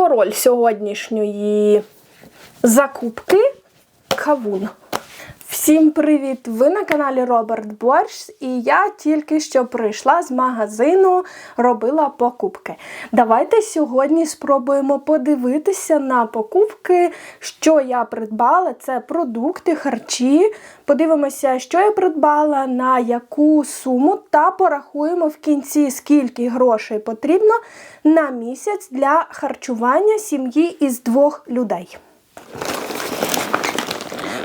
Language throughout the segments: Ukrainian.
король сьогоднішньої закупки кавун. Всім привіт! Ви на каналі Роберт Борщ, і я тільки що прийшла з магазину, робила покупки. Давайте сьогодні спробуємо подивитися на покупки, що я придбала. Це продукти, харчі. Подивимося, що я придбала, на яку суму, та порахуємо в кінці, скільки грошей потрібно на місяць для харчування сім'ї із двох людей.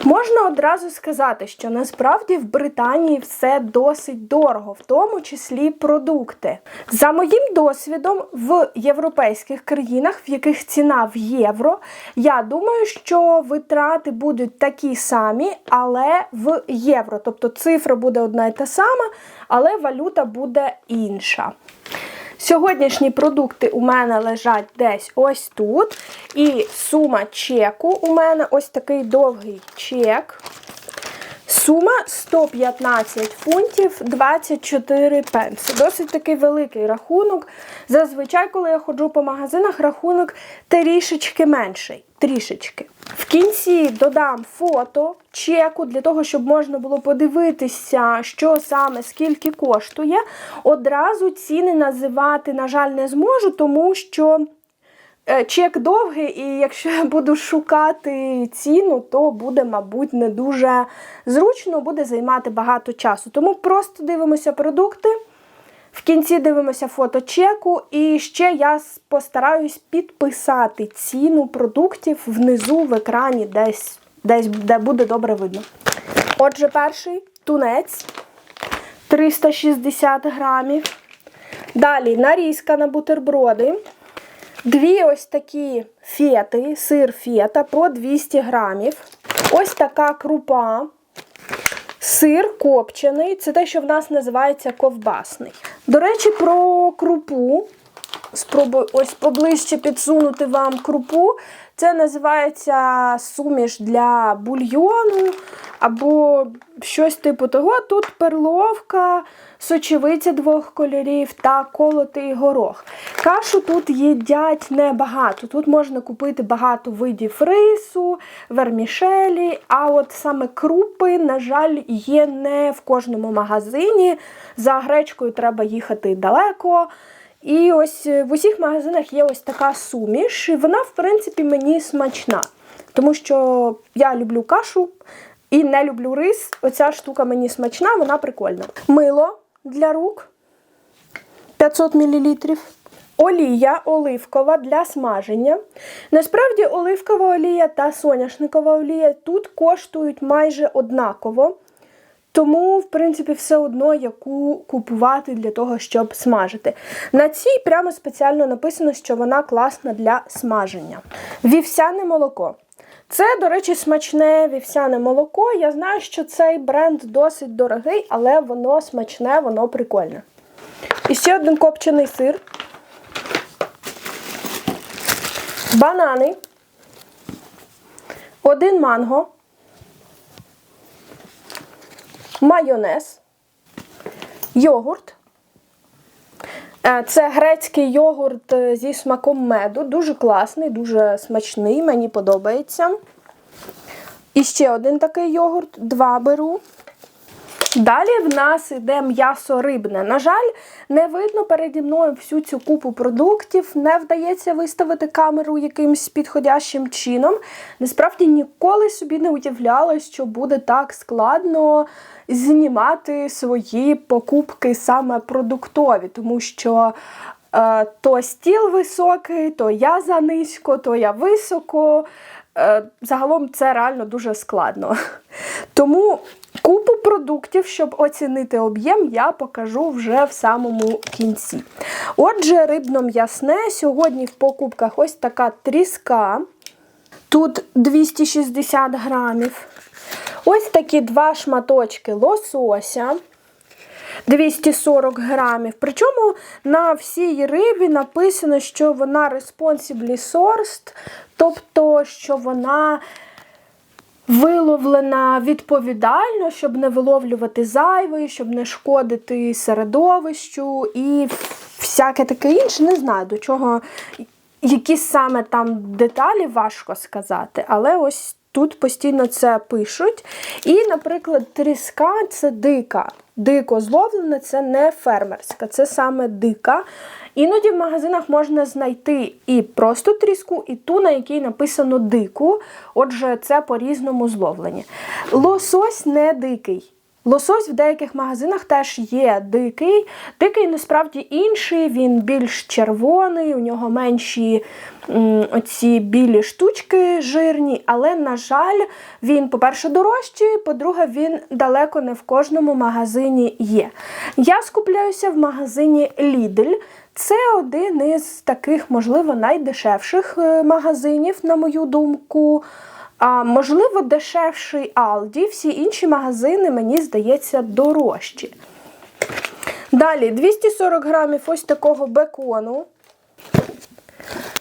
Можна одразу сказати, що насправді в Британії все досить дорого, в тому числі продукти. За моїм досвідом, в європейських країнах, в яких ціна в євро, я думаю, що витрати будуть такі самі, але в євро. Тобто цифра буде одна і та сама, але валюта буде інша. Сьогоднішні продукти у мене лежать десь ось тут. І сума чеку у мене ось такий довгий чек. Сума 115 фунтів 24 пенси. Досить такий великий рахунок. Зазвичай, коли я ходжу по магазинах, рахунок трішечки менший. Трішечки. В кінці додам фото чеку для того, щоб можна було подивитися, що саме скільки коштує. Одразу ціни називати, на жаль, не зможу, тому що. Е, Чек довгий, і якщо я буду шукати ціну, то буде, мабуть, не дуже зручно, буде займати багато часу. Тому просто дивимося продукти. В кінці дивимося фото чеку, і ще я постараюсь підписати ціну продуктів внизу в екрані, десь, десь де буде добре видно. Отже, перший тунець 360 грамів. Далі нарізка на бутерброди. Дві ось такі фети, сир фета по 200 грамів. Ось така крупа. Сир копчений. Це те, що в нас називається ковбасний. До речі, про крупу. Спробую ось поближче підсунути вам крупу. Це називається суміш для бульйону або щось типу того. Тут перловка, сочевиця двох кольорів та колотий горох. Кашу тут їдять небагато. Тут можна купити багато видів рису, вермішелі, а от саме крупи, на жаль, є не в кожному магазині. За гречкою треба їхати далеко. І ось в усіх магазинах є ось така суміш. І вона, в принципі, мені смачна. Тому що я люблю кашу і не люблю рис. Оця штука мені смачна, вона прикольна. Мило для рук 500 мл. Олія оливкова для смаження. Насправді, оливкова олія та соняшникова олія тут коштують майже однаково. Тому, в принципі, все одно яку купувати для того, щоб смажити. На цій прямо спеціально написано, що вона класна для смаження. Вівсяне молоко. Це, до речі, смачне вівсяне молоко. Я знаю, що цей бренд досить дорогий, але воно смачне, воно прикольне. І ще один копчений сир. Банани. Один манго. майонез, йогурт. Е, Це грецький йогурт е, зі смаком меду. Дуже класний, дуже смачний, мені подобається. І ще один такий йогурт, два беру. Далі в нас йде м'ясо рибне. На жаль, не видно переді мною всю цю купу продуктів, не вдається виставити камеру якимось підходящим чином. Насправді ніколи собі не уявляла, що буде так складно знімати свої покупки саме продуктові, тому що. е, То стіл високий, то я занизько, то я високо. Е, Загалом це реально дуже складно. Тому купу продуктів, щоб оцінити об'єм, я покажу вже в самому кінці. Отже, рибно-м'ясне. Сьогодні в покупках ось така тріска. Тут 260 грамів. Ось такі два шматочки лосося. 240 грамів. Причому на всій рибі написано, що вона responsibly sourced, тобто, що вона виловлена відповідально, щоб не виловлювати зайвий, щоб не шкодити середовищу і всяке таке інше. Не знаю, до чого Які саме там деталі важко сказати, але ось тут постійно це пишуть. І, наприклад, тріска це дика. Дико зловлена це не фермерська, це саме дика. Іноді в магазинах можна знайти і просто тріску, і ту, на якій написано дику. Отже, це по-різному зловлені. Лосось не дикий. Лосось в деяких магазинах теж є дикий. Дикий насправді інший, він більш червоний, у нього менші м, оці білі штучки жирні, але, на жаль, він, по-перше, дорожчий, по-друге, він далеко не в кожному магазині є. Я скупляюся в магазині Lidl. Це один із таких, можливо, найдешевших е, магазинів, на мою думку. А можливо, дешевший Aldi, всі інші магазини, мені здається, дорожчі. Далі 240 грамів ось такого бекону.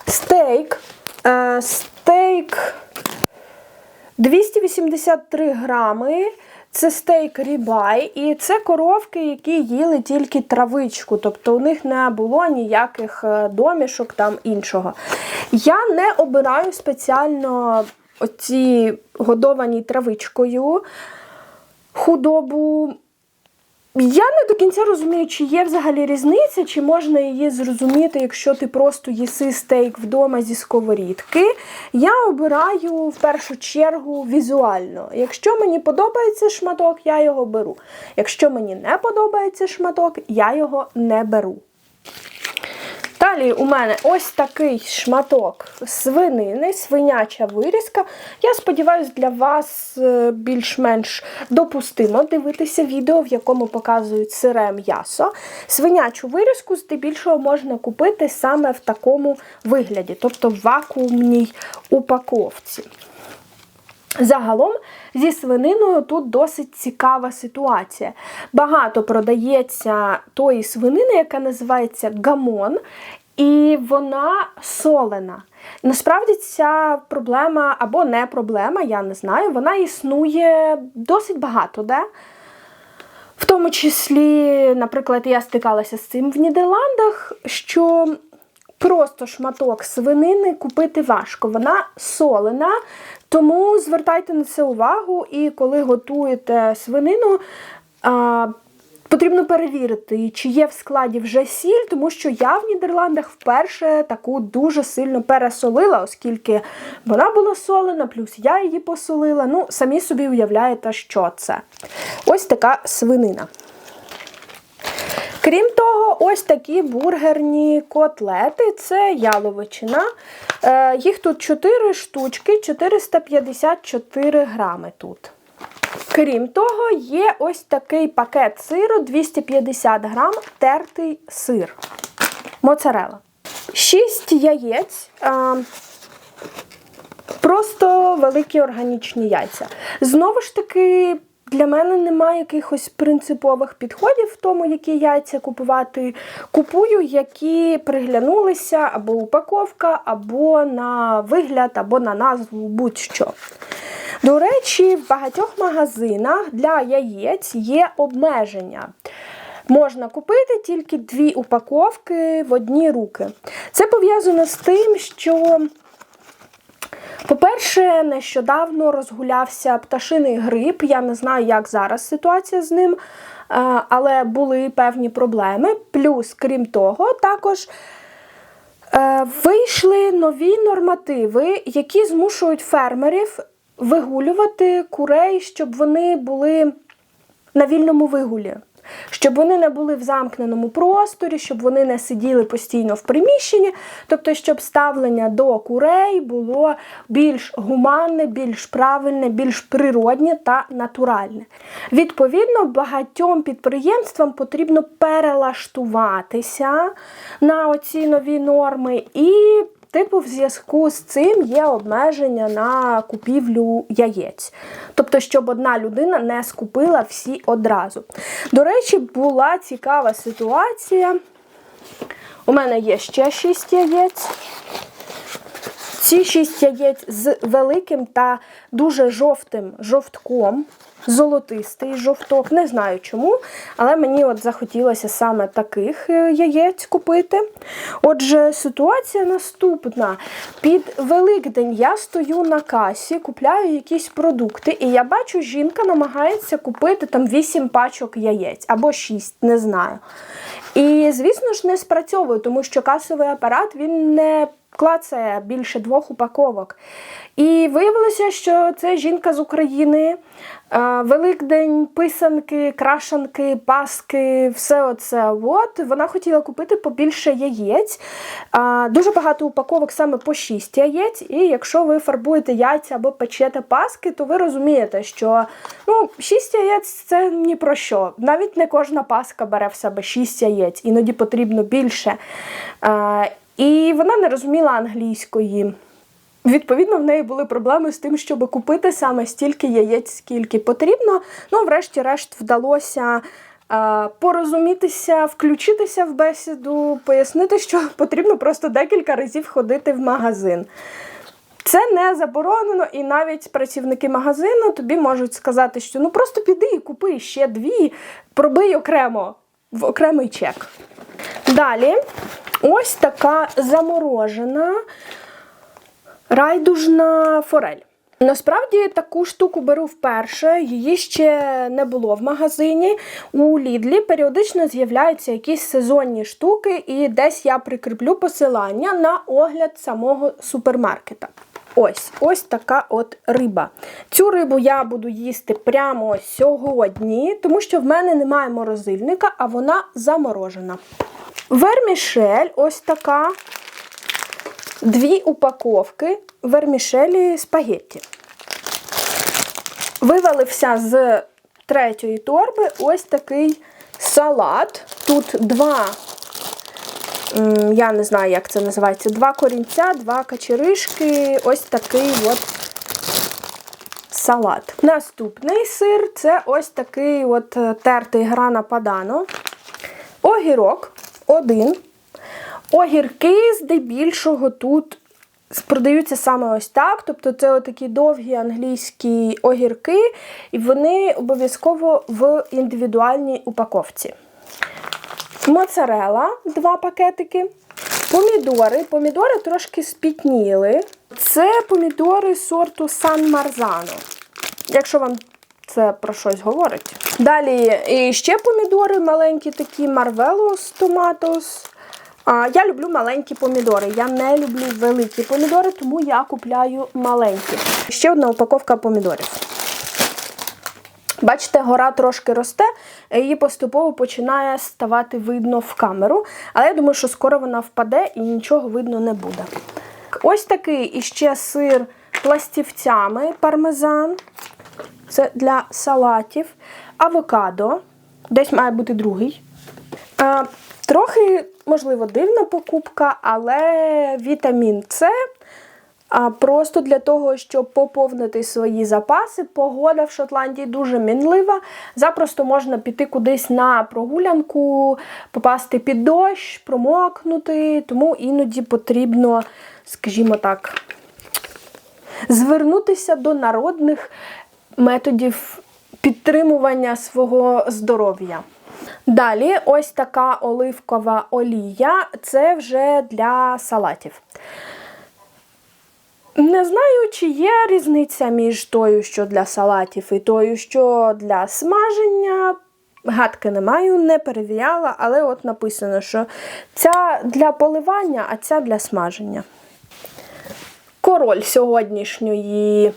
Стейк. Е, стейк 283 грами. Це стейк рібай, і це коровки, які їли тільки травичку, тобто у них не було ніяких е, домішок там іншого. Я не обираю спеціально оці годовані травичкою худобу. Я не до кінця розумію, чи є взагалі різниця, чи можна її зрозуміти, якщо ти просто їси стейк вдома зі сковорідки. Я обираю в першу чергу візуально. Якщо мені подобається шматок, я його беру. Якщо мені не подобається шматок, я його не беру. Далі у мене ось такий шматок свинини, свиняча вирізка. Я сподіваюся, для вас е, більш-менш допустимо дивитися відео, в якому показують сире м'ясо. Свинячу вирізку здебільшого можна купити саме в такому вигляді, тобто в вакуумній упаковці. Загалом зі свининою тут досить цікава ситуація. Багато продається тої свинини, яка називається гамон, і вона солена. Насправді ця проблема або не проблема, я не знаю, вона існує досить багато де. В тому числі, наприклад, я стикалася з цим в Нідерландах, що просто шматок свинини купити важко. Вона солена, тому звертайте на це увагу, і коли готуєте свинину, потрібно перевірити, чи є в складі вже сіль, тому що я в Нідерландах вперше таку дуже сильно пересолила, оскільки вона була солена, плюс я її посолила. Ну, самі собі уявляєте, що це. Ось така свинина. Крім того, ось такі бургерні котлети це яловичина. Е, їх тут 4 штучки, 454 грами тут. Крім того, є ось такий пакет сиру 250 грам тертий сир. Моцарела. 6 яєць. А, просто великі органічні яйця. Знову ж таки, для мене немає якихось принципових підходів в тому, які яйця купувати. Купую, які приглянулися або упаковка, або на вигляд, або на назву будь-що. До речі, в багатьох магазинах для яєць є обмеження. Можна купити тільки дві упаковки в одні руки. Це пов'язано з тим, що, по-перше, нещодавно розгулявся пташиний грип. Я не знаю, як зараз ситуація з ним, е, але були певні проблеми. Плюс, крім того, також. Е, Вийшли нові нормативи, які змушують фермерів вигулювати курей, щоб вони були на вільному вигулі. Щоб вони не були в замкненому просторі, щоб вони не сиділи постійно в приміщенні, тобто, щоб ставлення до курей було більш гуманне, більш правильне, більш природне та натуральне. Відповідно, багатьом підприємствам потрібно перелаштуватися на оці нові норми і Типу, в зв'язку з цим є обмеження на купівлю яєць. Тобто, щоб одна людина не скупила всі одразу. До речі, була цікава ситуація. У мене є ще 6 яєць. Ці 6 яєць з великим та дуже жовтим жовтком. Золотистий жовток. Не знаю чому, але мені от захотілося саме таких е, яєць купити. Отже, ситуація наступна. Під Великдень я стою на касі, купляю якісь продукти, і я бачу, жінка намагається купити там 8 пачок яєць або 6, не знаю. І, звісно ж, не спрацьовує, тому що касовий апарат він не клацає більше двох упаковок. І виявилося, що це жінка з України. Е, Великдень, писанки, крашанки, паски, все оце. От вона хотіла купити побільше яєць. Е, Дуже багато упаковок саме по 6 яєць. І якщо ви фарбуєте яйця або печете паски, то ви розумієте, що ну, 6 яєць це ні про що. Навіть не кожна паска бере в себе 6 яєць, іноді потрібно більше. І вона не розуміла англійської. Відповідно, в неї були проблеми з тим, щоб купити саме стільки яєць, скільки потрібно. Ну, врешті-решт, вдалося е, порозумітися, включитися в бесіду, пояснити, що потрібно просто декілька разів ходити в магазин. Це не заборонено, і навіть працівники магазину тобі можуть сказати, що ну просто піди і купи ще дві, пробий окремо в окремий чек. Далі, ось така заморожена райдужна форель. Насправді таку штуку беру вперше, її ще не було в магазині. У Лідлі періодично з'являються якісь сезонні штуки, і десь я прикріплю посилання на огляд самого супермаркета. Ось ось така от риба. Цю рибу я буду їсти прямо сьогодні, тому що в мене немає морозильника, а вона заморожена. Вермішель ось така дві упаковки вермішелі спагетті. Вивалився з третьої торби ось такий салат. Тут два, я не знаю, як це називається, два корінця, два качеришки, ось такий от салат. Наступний сир це ось такий от е, тертий грана падано. Огірок один. Огірки здебільшого тут продаються саме ось так. Тобто це такі довгі англійські огірки, і вони обов'язково в індивідуальній упаковці. Моцарела два пакетики. Помідори. Помідори трошки спітніли. Це помідори сорту Сан Марзано. Якщо вам це про щось говорить. Далі і ще помідори маленькі такі Марвелос Томатос. Я люблю маленькі помідори. Я не люблю великі помідори, тому я купляю маленькі. Ще одна упаковка помідорів. Бачите, гора трошки росте, її поступово починає ставати видно в камеру. Але я думаю, що скоро вона впаде і нічого видно не буде. Ось такий іще сир пластівцями пармезан. Це для салатів. Авокадо. Десь має бути другий. А, Трохи, можливо, дивна покупка, але вітамін С. А просто для того, щоб поповнити свої запаси. Погода в Шотландії дуже мінлива. Запросто можна піти кудись на прогулянку, попасти під дощ, промокнути. Тому іноді потрібно, скажімо так, звернутися до народних методів підтримування свого здоров'я. Далі, ось така оливкова олія це вже для салатів. Не знаю, чи є різниця між тою, що для салатів, і тою, що для смаження. Гадки не маю, не перевіряла, але от написано, що ця для поливання, а ця для смаження. Король сьогоднішньої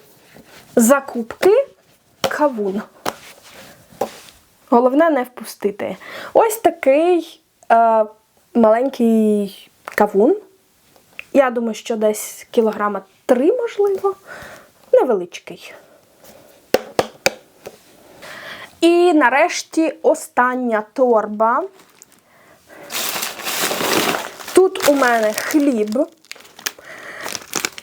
закупки кавун. Головне не впустити. Ось такий е, маленький кавун. Я думаю, що десь кілограма три, можливо, невеличкий. І нарешті остання торба. Тут у мене хліб.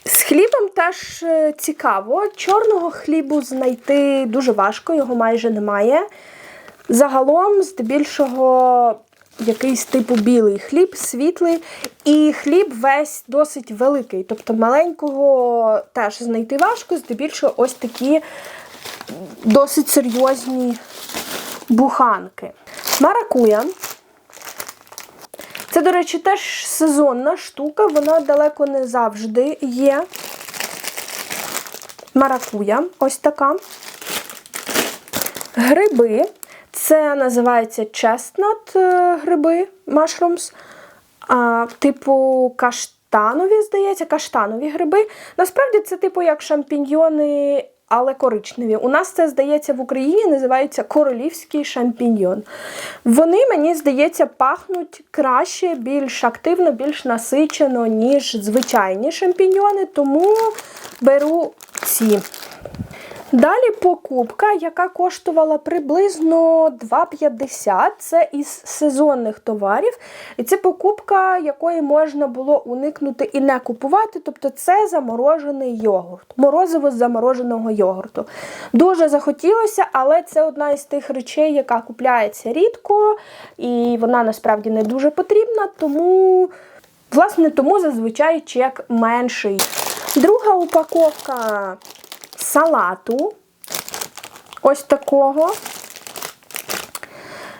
З хлібом теж е, цікаво. Чорного хлібу знайти дуже важко, його майже немає. Загалом, здебільшого, якийсь типу білий хліб, світлий, і хліб весь досить великий. Тобто маленького теж знайти важко, здебільшого ось такі досить серйозні буханки. Маракуя. Це, до речі, теж сезонна штука, вона далеко не завжди є. Маракуя, ось така. Гриби. Це називається chestnut е, гриби, mushrooms. А, типу каштанові, здається, каштанові гриби. Насправді це типу як шампіньйони, але коричневі. У нас це, здається, в Україні називається королівський шампіньйон. Вони, мені здається, пахнуть краще, більш активно, більш насичено, ніж звичайні шампіньйони, тому беру ці. Далі покупка, яка коштувала приблизно 2,50. Це із сезонних товарів. І це покупка, якої можна було уникнути і не купувати. Тобто це заморожений йогурт, морозиво з замороженого йогурту. Дуже захотілося, але це одна із тих речей, яка купляється рідко, і вона насправді не дуже потрібна, тому, власне, тому зазвичай чек менший. Друга упаковка салату. Ось такого.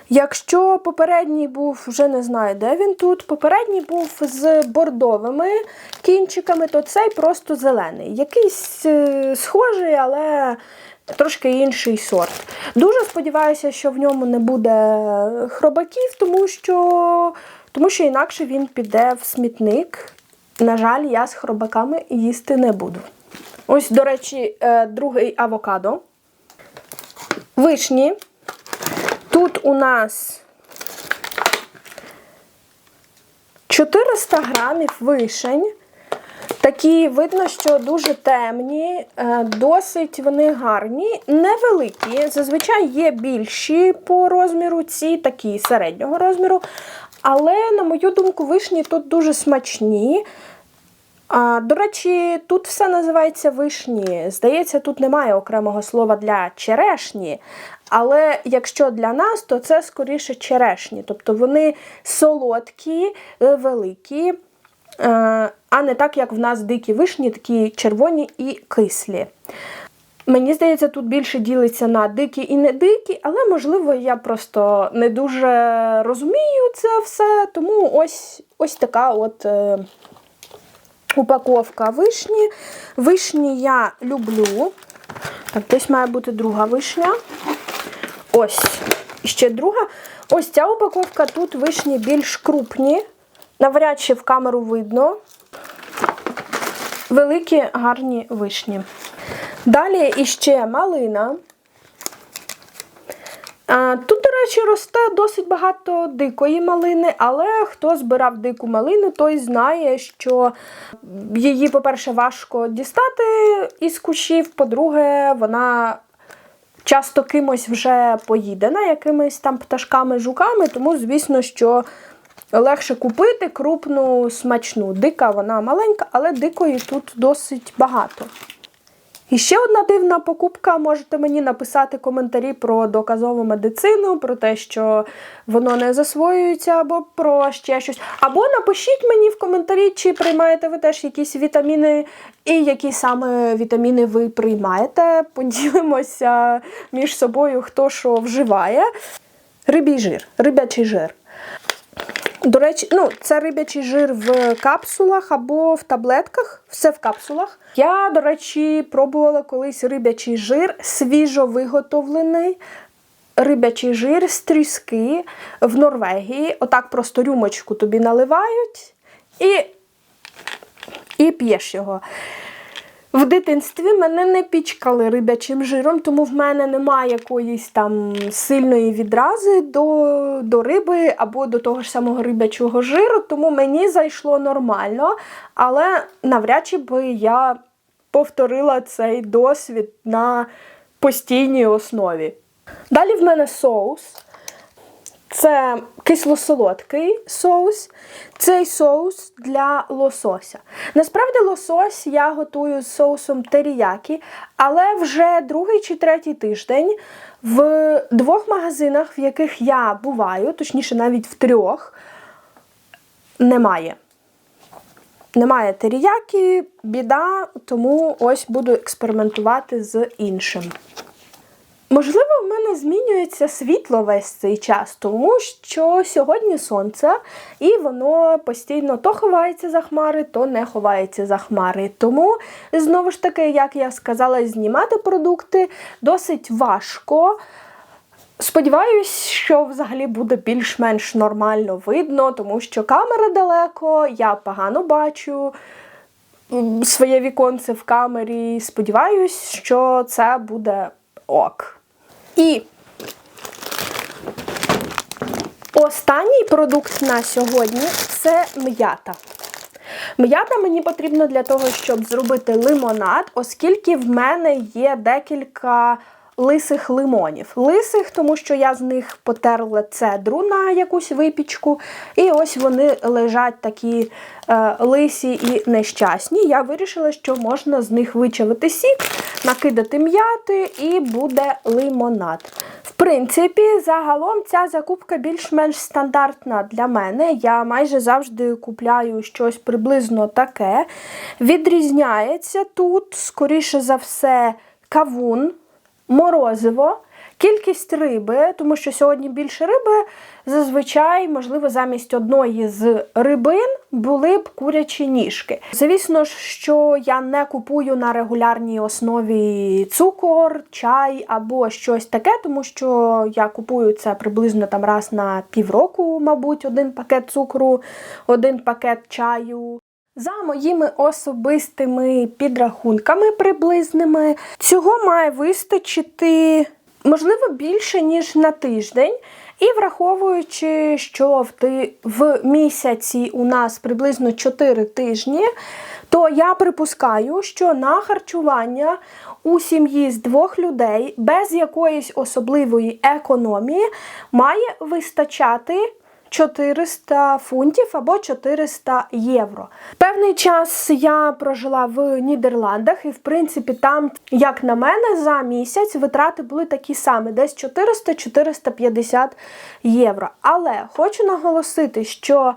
Якщо попередній був, вже не знаю, де він тут, попередній був з бордовими кінчиками, то цей просто зелений. Якийсь е, схожий, але трошки інший сорт. Дуже сподіваюся, що в ньому не буде хробаків, тому що, тому що інакше він піде в смітник. На жаль, я з хробаками їсти не буду. Ось, до речі, е, другий авокадо. Вишні. Тут у нас 400 грамів вишень. Такі видно, що дуже темні, е, досить вони гарні, невеликі. Зазвичай є більші по розміру, ці такі середнього розміру. Але, на мою думку, вишні тут дуже смачні. А, До речі, тут все називається вишні. Здається, тут немає окремого слова для черешні. Але якщо для нас, то це скоріше черешні. Тобто вони солодкі, е, великі, е, а не так, як в нас дикі вишні, такі червоні і кислі. Мені здається, тут більше ділиться на дикі і не дикі, але, можливо, я просто не дуже розумію це все. Тому ось ось така от. Упаковка вишні. Вишні я люблю. Так, десь має бути друга вишня. Ось. Ще друга. Ось ця упаковка, тут вишні більш крупні. Навряд чи в камеру видно. Великі гарні вишні. Далі іще малина. Тут, до речі, росте досить багато дикої малини, але хто збирав дику малину, той знає, що її, по-перше, важко дістати із кущів, по-друге, вона часто кимось вже поїдена, якимись там пташками, жуками, тому, звісно, що легше купити крупну смачну. Дика вона маленька, але дикої тут досить багато. І ще одна дивна покупка. Можете мені написати коментарі про доказову медицину, про те, що воно не засвоюється, або про ще щось. Або напишіть мені в коментарі, чи приймаєте ви теж якісь вітаміни, і які саме вітаміни ви приймаєте. Поділимося між собою, хто що вживає. Рибій жир, рибячий жир. До речі, ну, це рибячий жир в капсулах або в таблетках, все в капсулах. Я, до речі, пробувала колись рибячий жир, свіжо виготовлений. Рибячий жир з тріски в Норвегії. Отак просто рюмочку тобі наливають і, і п'єш його. В дитинстві мене не пічкали рибячим жиром, тому в мене немає якоїсь там сильної відрази до до риби або до того ж самого рибячого жиру, тому мені зайшло нормально, але навряд чи би я повторила цей досвід на постійній основі. Далі в мене соус. Це кисло-солодкий соус. Цей соус для лосося. Насправді, лосось я готую з соусом теріякі, але вже другий чи третій тиждень в двох магазинах, в яких я буваю, точніше, навіть в трьох, немає. Немає теріякі, біда, тому ось буду експериментувати з іншим. Можливо, в мене змінюється світло весь цей час, тому що сьогодні сонце, і воно постійно то ховається за хмари, то не ховається за хмари. Тому, знову ж таки, як я сказала, знімати продукти досить важко. Сподіваюсь, що взагалі буде більш-менш нормально видно, тому що камера далеко, я погано бачу своє віконце в камері. Сподіваюсь, що це буде ок. І останній продукт на сьогодні це м'ята. М'ята мені потрібна для того, щоб зробити лимонад, оскільки в мене є декілька лисих лимонів. Лисих, тому що я з них потерла цедру на якусь випічку. І ось вони лежать такі е, лисі і нещасні. Я вирішила, що можна з них вичавити сік, накидати м'яти і буде лимонад. В принципі, загалом ця закупка більш-менш стандартна для мене. Я майже завжди купляю щось приблизно таке. Відрізняється тут, скоріше за все, кавун, морозиво. Кількість риби, тому що сьогодні більше риби, зазвичай, можливо, замість одної з рибин були б курячі ніжки. Звісно ж, що я не купую на регулярній основі цукор, чай або щось таке, тому що я купую це приблизно там раз на півроку, мабуть, один пакет цукру, один пакет чаю. За моїми особистими підрахунками приблизними, цього має вистачити, можливо, більше, ніж на тиждень. І враховуючи, що в, місяці у нас приблизно 4 тижні, то я припускаю, що на харчування у сім'ї з двох людей без якоїсь особливої економії має вистачати 400 фунтів або 400 євро. Певний час я прожила в Нідерландах, і в принципі там, як на мене, за місяць витрати були такі самі, десь 400-450 євро. Але хочу наголосити, що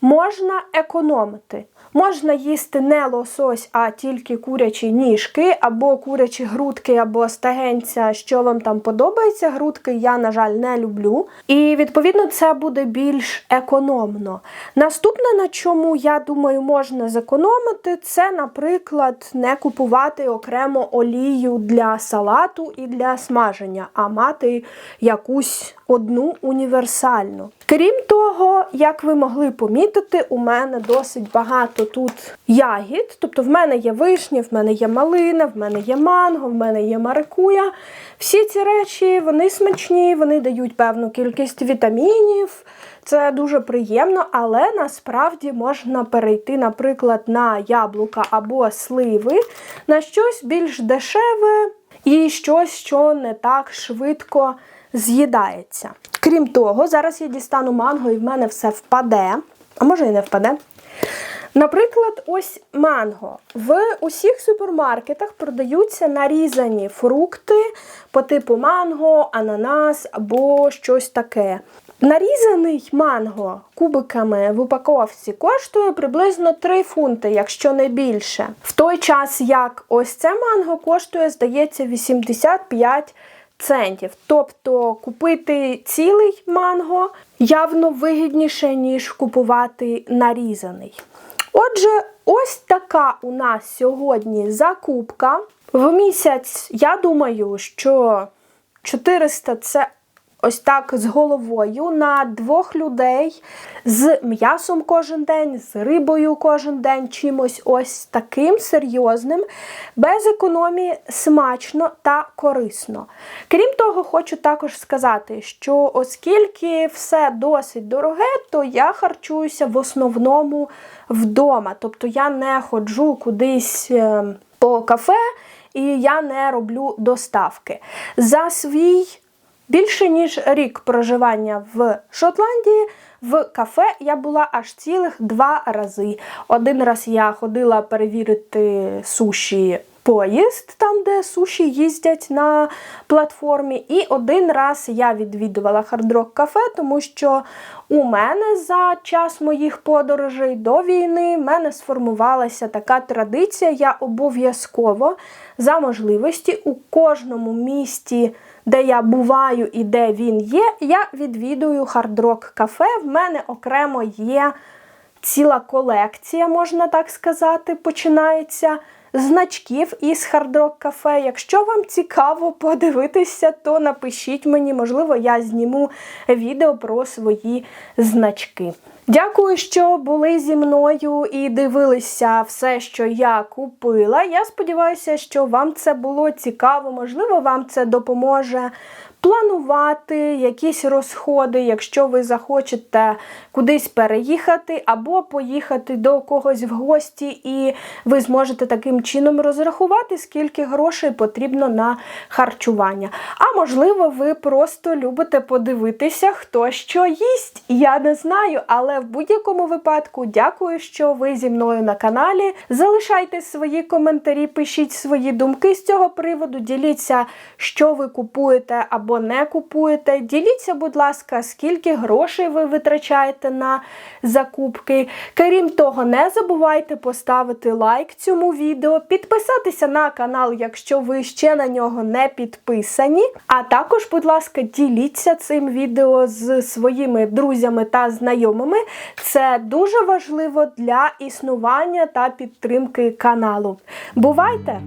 можна економити. Можна їсти не лосось, а тільки курячі ніжки, або курячі грудки, або стегенця, що вам там подобається. Грудки я, на жаль, не люблю. І відповідно це буде більш економно. Наступне, на чому я думаю, можна зекономити, це, наприклад, не купувати окремо олію для салату і для смаження, а мати якусь одну універсальну. Крім того, як ви могли помітити, у мене досить багато тут ягід. Тобто в мене є вишня, в мене є малина, в мене є манго, в мене є маракуя. Всі ці речі вони смачні, вони дають певну кількість вітамінів. Це дуже приємно, але насправді можна перейти, наприклад, на яблука або сливи, на щось більш дешеве і щось, що не так швидко з'їдається. Крім того, зараз я дістану манго і в мене все впаде, а може і не впаде. Наприклад, ось манго. В усіх супермаркетах продаються нарізані фрукти по типу манго, ананас або щось таке. Нарізаний манго кубиками в упаковці коштує приблизно 3 фунти, якщо не більше. В той час, як ось це манго коштує, здається, 85 центів. Тобто купити цілий манго явно вигідніше, ніж купувати нарізаний. Отже, ось така у нас сьогодні закупка. В місяць, я думаю, що 400 це ось так з головою на двох людей з м'ясом кожен день, з рибою кожен день, чимось ось таким серйозним, без економії смачно та корисно. Крім того, хочу також сказати, що оскільки все досить дороге, то я харчуюся в основному вдома. Тобто я не ходжу кудись е, по кафе і я не роблю доставки. За свій Більше ніж рік проживання в Шотландії в кафе я була аж цілих два рази. Один раз я ходила перевірити суші поїзд, там, де суші їздять на платформі. І один раз я відвідувала хардрок кафе, тому що у мене за час моїх подорожей до війни в мене сформувалася така традиція. Я обов'язково за можливості у кожному місті де я буваю і де він є, я відвідую хардрок кафе. В мене окремо є ціла колекція, можна так сказати, починається. Значків із хардрок кафе. Якщо вам цікаво подивитися, то напишіть мені, можливо, я зніму відео про свої значки. Дякую, що були зі мною і дивилися все, що я купила. Я сподіваюся, що вам це було цікаво. Можливо, вам це допоможе планувати якісь розходи, якщо ви захочете кудись переїхати, або поїхати до когось в гості, і ви зможете таким чином розрахувати, скільки грошей потрібно на харчування. А можливо, ви просто любите подивитися, хто що їсть. Я не знаю, але в будь-якому випадку дякую, що ви зі мною на каналі. Залишайте свої коментарі, пишіть свої думки з цього приводу, діліться, що ви купуєте не купуєте. Діліться, будь ласка, скільки грошей ви витрачаєте на закупки. Крім того, не забувайте поставити лайк цьому відео, підписатися на канал, якщо ви ще на нього не підписані. А також, будь ласка, діліться цим відео з своїми друзями та знайомими. Це дуже важливо для існування та підтримки каналу. Бувайте!